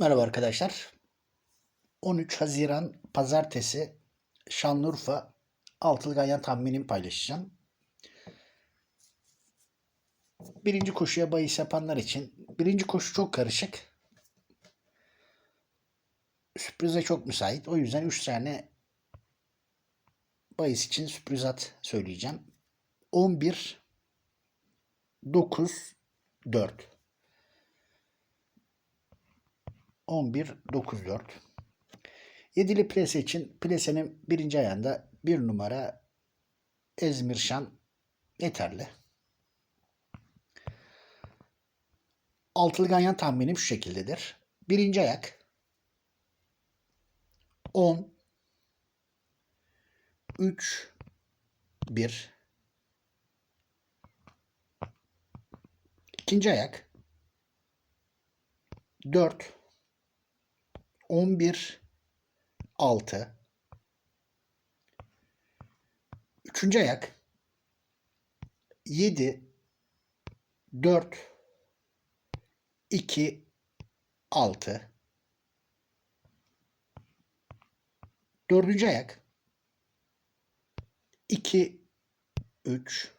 Merhaba arkadaşlar. 13 Haziran Pazartesi Şanlıurfa altılı ganyan tahminimi paylaşacağım. Birinci koşuya bahis yapanlar için birinci koşu çok karışık. Sürprize çok müsait. O yüzden 3 tane bahis için sürpriz at söyleyeceğim. 11 9 4 11 9 4 Yedili plase için plasenin birinci ayağında bir numara Ezmirşan yeterli. Altılı ganyan tahminim şu şekildedir. Birinci ayak 10 3 1 İkinci ayak 4 11 6 Üçüncü ayak. 7 4 2 6 Dördüncü ayak. 2 3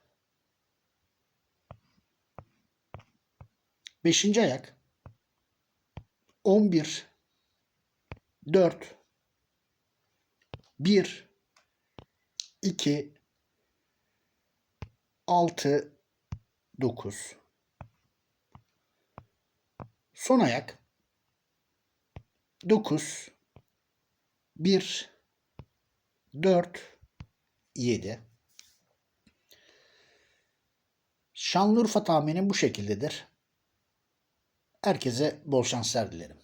Beşinci ayak. 11 4 1 2 6 9 Son ayak. 9 1 4 7 Şanlıurfa tahminim bu şekildedir. Herkese bol şanslar dilerim.